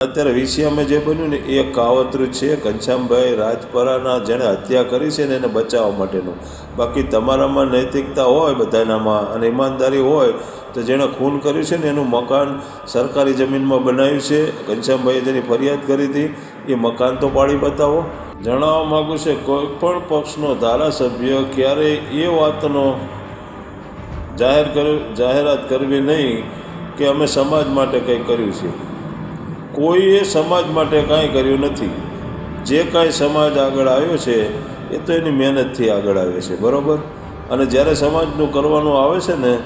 અત્યારે વિષયમાં જે બન્યું ને એ કાવતરું છે, ઘનશ્યામભાઈ રાજપરાના જેણે હત્યા કરી છે ને એને બચાવવા માટેનું. બાકી તમારામાં નૈતિકતા હોય બધાનામાં અને ઈમાનદારી હોય, તો જેણે ખૂન કર્યું છે ને એનું મકાન સરકારી જમીનમાં બનાવ્યું છે, ઘનશ્યામભાઈએ જેની ફરિયાદ કરી હતી, એ મકાન તો પાડી બતાવો. જણાવવા માગું છે, કોઈ પણ પક્ષનો ધારાસભ્ય ક્યારેય એ વાતનો જાહેર જાહેરાત કરવી નહીં કે અમે સમાજ માટે કંઈ કર્યું છે. કોઈએ સમાજ માટે કાંઈ કર્યું નથી. જે કાંઈ સમાજ આગળ આવ્યો છે, એ તો એની મહેનતથી આગળ આવે છે, બરાબર? અને જ્યારે સમાજનું કરવાનું આવે છે ને,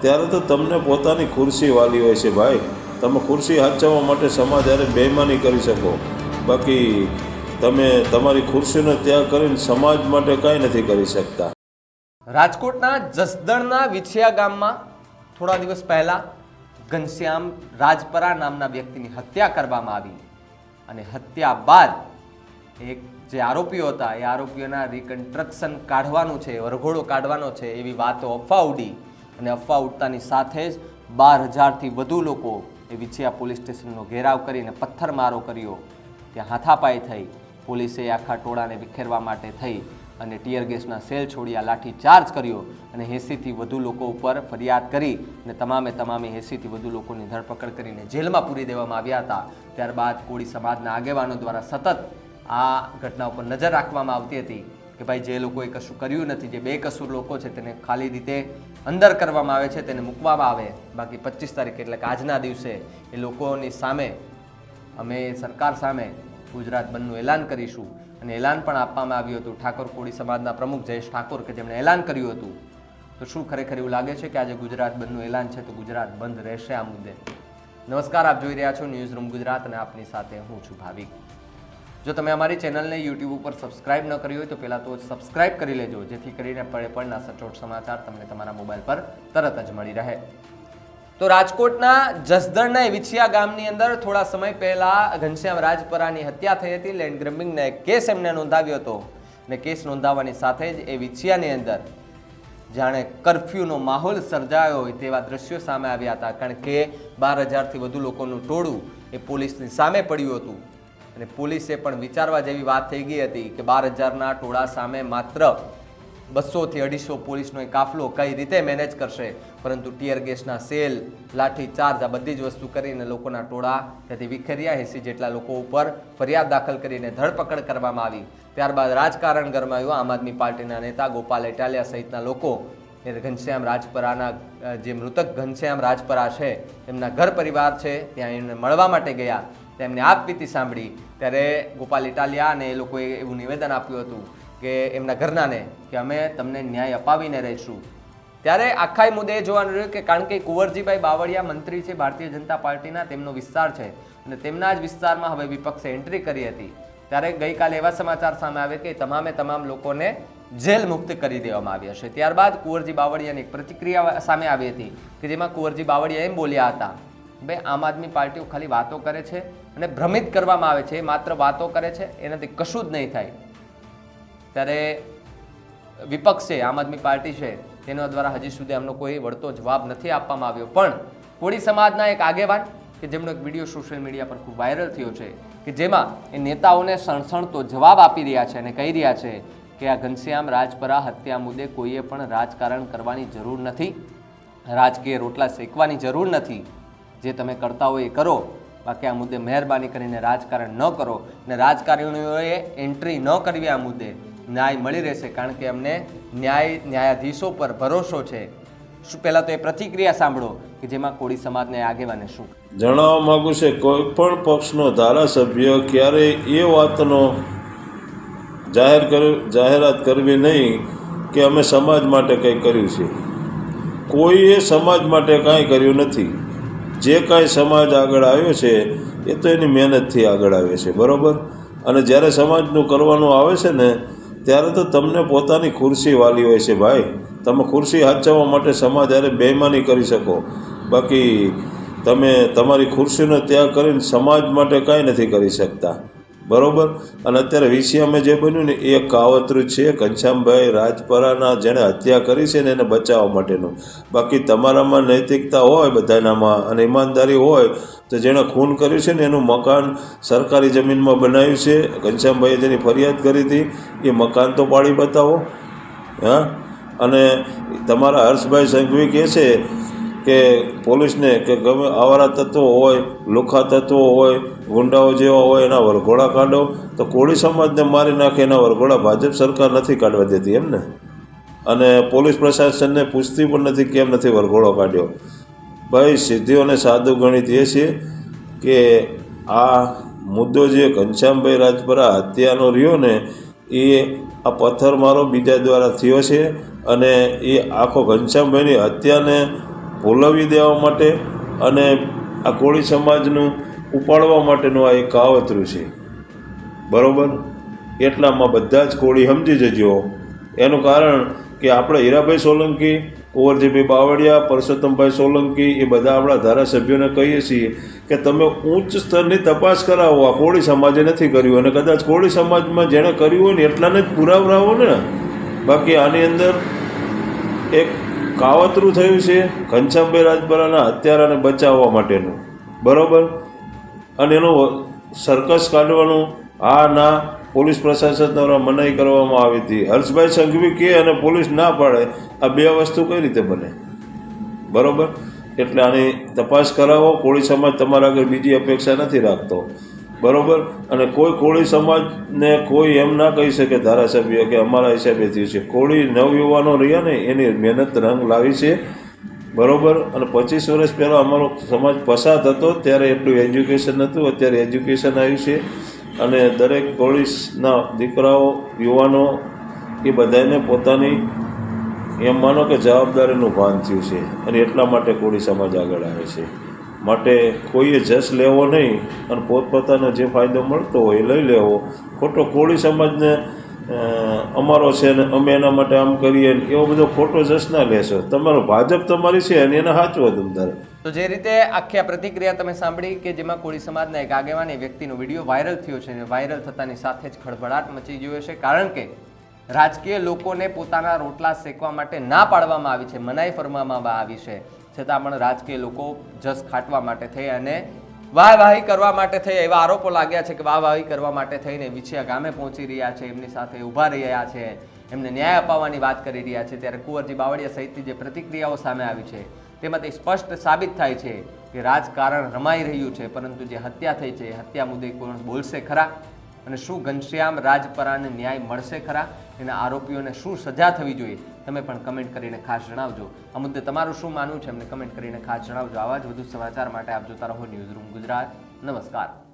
ત્યારે તો તમને પોતાની ખુરશી વાલી હોય છે ભાઈ. તમે ખુરશી હાચવવા માટે સમાજ હારે બેમાની કરી શકો. બાકી તમે તમારી ખુરશીનો ત્યાગ કરીને સમાજ માટે કાંઈ નથી કરી શકતા. રાજકોટના જસદણના વિછિયા ગામમાં થોડા દિવસ પહેલા ઘનશ્યામ રાજપરા નામના વ્યક્તિની હત્યા કરવામાં આવી અને હત્યા બાદ એક જે આરોપીઓ હતા, એ આરોપીઓના રિકન્સ્ટ્રક્શન કાઢવાનું છે, વરઘોડો કાઢવાનો છે એવી વાતો અફવા ઉડી અને અફવા ઉડતાની સાથે જ બાર હજારથી વધુ લોકો એ વિછિયા પોલીસ સ્ટેશનનો ઘેરાવ કરીને પથ્થરમારો કર્યો. ત્યાં હાથાપાઈ થઈ, પોલીસે આખા ટોળાને વિખેરવા માટે થઈ અને ટીયર ગેસના સેલ છોડી આ લાઠી ચાર્જ કર્યો અને એંસીથી વધુ લોકો ઉપર ફરિયાદ કરી અને તમામે તમામે એંસીથી વધુ લોકોની ધરપકડ કરીને જેલમાં પૂરી દેવામાં આવ્યા હતા. ત્યારબાદ કોળી સમાજના આગેવાનો દ્વારા સતત આ ઘટના ઉપર નજર રાખવામાં આવતી હતી કે ભાઈ જે લોકોએ કશું કર્યું નથી, જે બેકસૂર લોકો છે તેને ખાલી રીતે અંદર કરવામાં આવે છે, તેને મૂકવામાં આવે. બાકી પચીસ તારીખ એટલે કે આજના દિવસે એ લોકોની સામે, અમે સરકાર સામે ગુજરાત બંધનું એલાન કરીશું. અને એલાન પણ આપવામાં આવ્યું હતું. ઠાકોર કોળી સમાજના પ્રમુખ જયેશ ઠાકોર કે જેમણે એલાન કર્યું હતું. તો શું ખરેખર એવું લાગે છે કે આજે ગુજરાત બંધનું એલાન છે? તો ગુજરાત બંધ રહેશે આ મુદ્દે. નમસ્કાર, આપ જોઈ રહ્યા છો ન્યૂઝ રૂમ ગુજરાત અને આપની સાથે હું છું ભાવિક. જો તમે અમારી ચેનલને યુટ્યુબ ઉપર સબસ્ક્રાઇબ ન કરી હોય તો પહેલાં તો સબસ્ક્રાઇબ કરી લેજો, જેથી કરીને પડે પડના સચોટ સમાચાર તમને તમારા મોબાઈલ પર તરત જ મળી રહે. તો રાજકોટના જસદણના વિછિયા ગામની અંદર થોડા સમય પહેલા ઘનશ્યામ રાજપરાની હત્યા થઈ હતી. લેન્ડ ગ્રેબિંગનો એક કેસ એમને નોંધાવ્યો હતો અને કેસ નોંધાવવાની સાથે જ એ વિછિયાની અંદર જાણે કરફ્યુનો માહોલ સર્જાયો હોય તેવા દ્રશ્યો સામે આવ્યા હતા. કારણ કે બાર હજારથી વધુ લોકોનું ટોળું એ પોલીસની સામે પડ્યું હતું. અને પોલીસે પણ વિચારવા જેવી વાત થઈ ગઈ હતી કે બાર હજારના ટોળા સામે માત્ર બસોથી અઢીસો પોલીસનો એ કાફલો કઈ રીતે મેનેજ કરશે? પરંતુ ટીયર ગેસના સેલ લાઠી ચાર્જ આ બધી જ વસ્તુ કરીને લોકોના ટોળા ત્યાંથી વિખેર્યા એસી જેટલા લોકો ઉપર ફરિયાદ દાખલ કરીને ધરપકડ કરવામાં આવી. ત્યારબાદ રાજકારણ ગરમાયું. આમ આદમી પાર્ટીના નેતા ગોપાલ ઇટાલિયા સહિતના લોકો એ ઘનશ્યામ રાજપરાના જે મૃતક ઘનશ્યામ રાજપરા છે, એમના ઘર પરિવાર છે, ત્યાં એમને મળવા માટે ગયા. તેમને આપવીતી સાંભળી. ત્યારે ગોપાલ ઇટાલિયા અને એ લોકોએ એવું નિવેદન આપ્યું હતું કે એમના ઘરનાને કે અમે તમને ન્યાય અપાવીને રહીશું. ત્યારે આખા મુદ્દે જોવાનું રહ્યું કે કારણ કે કુંવરજીભાઈ બાવળિયા મંત્રી છે ભારતીય જનતા પાર્ટીના, તેમનો વિસ્તાર છે અને તેમના જ વિસ્તારમાં હવે વિપક્ષે એન્ટ્રી કરી હતી. ત્યારે ગઈકાલે એવા સમાચાર સામે આવે કે તમામે તમામ લોકોને જેલ મુક્ત કરી દેવામાં આવ્યા છે ત્યારબાદ કુંવરજી બાવળિયાની પ્રતિક્રિયા સામે આવી હતી કે જેમાં કુંવરજી બાવળિયા એમ બોલ્યા હતા, ભાઈ, આમ આદમી પાર્ટીઓ ખાલી વાતો કરે છે અને ભ્રમિત કરવામાં આવે છે માત્ર વાતો કરે છે, એનાથી કશું જ નહીં થાય. ત્યારે વિપક્ષ છે, આમ આદમી પાર્ટી છે, તેના દ્વારા હજી સુધી એમનો કોઈ વળતો જવાબ નથી આપવામાં આવ્યો. પણ કોળી સમાજના એક આગેવાન કે જેમનો એક વીડિયો સોશિયલ મીડિયા પર ખૂબ વાયરલ થયો છે, કે જેમાં એ નેતાઓને સણસણતો જવાબ આપી રહ્યા છે અને કહી રહ્યા છે કે આ ઘનશ્યામ રાજપરા હત્યા મુદ્દે કોઈએ પણ રાજકારણ કરવાની જરૂર નથી, રાજકીય રોટલા શેકવાની જરૂર નથી. જે તમે કરતા હોય એ કરો, બાકી આ મુદ્દે મહેરબાની કરીને રાજકારણ ન કરો અને રાજકારણીઓએ એન્ટ્રી ન કરવી આ મુદ્દે. ન્યાય મળી રહેશે કારણ કે અમને ન્યાય ન્યાયાધીશો પર ભરોસો છે. શું પહેલાં તો એ પ્રતિક્રિયા સાંભળો કે જેમાં કોળી સમાજને આગેવાને શું? જણાવવા માગું છે, કોઈ પણ પક્ષનો ધારાસભ્ય ક્યારેય એ વાતનો જાહેર કર, જાહેરાત કરવી નહીં કે અમે સમાજ માટે કંઈ કર્યું છે. કોઈએ સમાજ માટે કાંઈ કર્યું નથી. જે કાંઈ સમાજ આગળ આવ્યો છે, એ તો એની મહેનતથી આગળ આવે છે, બરાબર? અને જ્યારે સમાજનું કરવાનું આવે છે ને ત્યારે તો તમને પોતાની ખુરશી વાલી હોય છે ભાઈ. તમે ખુરશી હાચવવા માટે સમાજ અરે બેમાની કરી શકો. બાકી તમે તમારી ખુરશીનો ત્યાગ કરીને સમાજ માટે કાંઈ નથી કરી શકતા. બરોબર? અને અત્યારે વિષયમાં જે બન્યું ને, એ કાવતરું છે, ઘનશ્યામભાઈ રાજપરાના જેણે હત્યા કરી છે ને, એને બચાવવા માટેનું. બાકી તમારામાં નૈતિકતા હોય બધાનામાં અને ઈમાનદારી હોય, તો જેણે ખૂન કર્યું છે ને, એનું મકાન સરકારી જમીનમાં બનાવ્યું છે, ઘનશ્યામભાઈએ જેની ફરિયાદ કરી હતી, એ મકાન તો પાડી બતાવો. હા? અને તમારા હર્ષભાઈ સંઘવી કહે છે કે પોલીસને કે ગમે આવારા તત્વો હોય, લુખા તત્વો હોય, ગુંડાઓ જેવા હોય, એના વરઘોડા કાઢો, તો કોળી સમાજને મારી નાખે, એના વરઘોડા ભાજપ સરકાર નથી કાઢવા દેતી એમને. અને પોલીસ પ્રશાસનને પૂછતી પણ નથી કેમ નથી વરઘોડો કાઢ્યો. ભાઈ સિદ્ધિઓને સાદું ગણિત એ છે કે આ મુદ્દો જે ઘનશ્યામભાઈ રાજપરા હત્યાનો રહ્યો ને, એ આ પથ્થરમારો બીજા દ્વારા થયો છે અને એ આખો ઘનશ્યામભાઈની હત્યાને ભૂલવી દેવા માટે અને આ કોળી સમાજનું ઉપાડવા માટેનું આ એક કાવતરું છે. બરાબર? એટલામાં બધા જ કોળી સમજી જજો. એનું કારણ કે આપણે હીરાભાઈ સોલંકી, કુંવરજીભાઈ બાવળિયા, પરસોત્તમભાઈ સોલંકી એ બધા આપણા ધારાસભ્યોને કહીએ છીએ કે તમે ઉચ્ચ સ્તરની તપાસ કરાવો. આ કોળી સમાજે નથી કર્યું અને કદાચ કોળી સમાજમાં જેણે કર્યું હોય ને એટલાને જ પુરાવરાવો ને. બાકી આની અંદર એક કાવતરું થયું છે ઘનશ્યામભાઈ રાજપરાના હત્યારાને બચાવવા માટેનું. બરાબર? અને એનું સર્કસ કાઢવાનું આ ના પોલીસ પ્રશાસન દ્વારા મનાઈ કરવામાં આવી હતી. હર્ષભાઈ સંઘવી કે અને પોલીસ ના પાડે, આ બે વસ્તુ કઈ રીતે બને? બરાબર? એટલે આની તપાસ કરાવો. કોળી સમાજ તમારા આગળ બીજી અપેક્ષા નથી રાખતો. બરોબર? અને કોઈ કોળી સમાજને કોઈ એમ ના કહી શકે ધારાસભ્ય કે અમારા હિસાબે થયું છે. કોળી નવયુવાનો રહ્યા ને, એની મહેનત રંગ લાવી છે. બરાબર? અને પચીસ વર્ષ પહેલાં અમારો સમાજ પસાર હતો ત્યારે એટલું એજ્યુકેશન નહોતું. અત્યારે એજ્યુકેશન આવ્યું છે. અને દરેક કોળીસના દીકરાઓ, યુવાનો, એ બધાને પોતાની એમ માનો કે જવાબદારીનું ભાન થયું છે. અને એટલા માટે કોળી સમાજ આગળ આવે છે. માટે કોઈએ જસ લેવો નહીં અને પોતપોતાનો જે ફાયદો મળતો હોય એ લઈ લેવો. ખોટો કોળી સમાજને અમારો છે ને અમે એના માટે આમ કરીએ ને એવો બધો ખોટો જસ ના લેશો. તમારો ભાજપ તમારી છે અને એને સાચવો તમ તો જે રીતે આખી આ પ્રતિક્રિયા તમે સાંભળી કે જેમાં કોળી સમાજના એક આગેવાની વ્યક્તિનો વીડિયો વાયરલ થયો છે અને વાયરલ થતાની સાથે જ ખળભળાટ મચી ગયો છે કારણ કે રાજકીય લોકોને પોતાના રોટલા શેકવા માટે ના પાડવામાં આવી છે, મનાઈ ફરમાવવામાં આવી છે. છતાં પણ રાજકીય લોકો જસ ખાટવા માટે થઈ અને વાહવાહી કરવા માટે થઈ એવા આરોપો લાગ્યા છે કે વાહવાહી કરવા માટે થઈને વિછિયા ગામે પહોંચી રહ્યા છે, એમની સાથે ઊભા રહ્યા છે, એમને ન્યાય અપાવવાની વાત કરી રહ્યા છે. ત્યારે કુંવરજી બાવળિયા સહિતની જે પ્રતિક્રિયાઓ સામે આવી છે તેમાંથી સ્પષ્ટ સાબિત થાય છે કે રાજકારણ રમાઈ રહ્યું છે, પરંતુ જે હત્યા થઈ છે હત્યા મુદ્દે કોણ બોલશે ખરા? અને શું ઘનશ્યામ રાજપરાને ન્યાય મળશે ખરા? એના આરોપીઓને શું સજા થવી જોઈએ? તમે પણ કમેન્ટ કરીને ખાસ જણાવજો. આ મુદ્દે તમારું શું માનવું છે? અમને કમેન્ટ કરીને ખાસ જણાવજો. આવા જ વધુ સમાચાર માટે આપ જોતા રહો ન્યૂઝ રૂમ ગુજરાત. નમસ્કાર.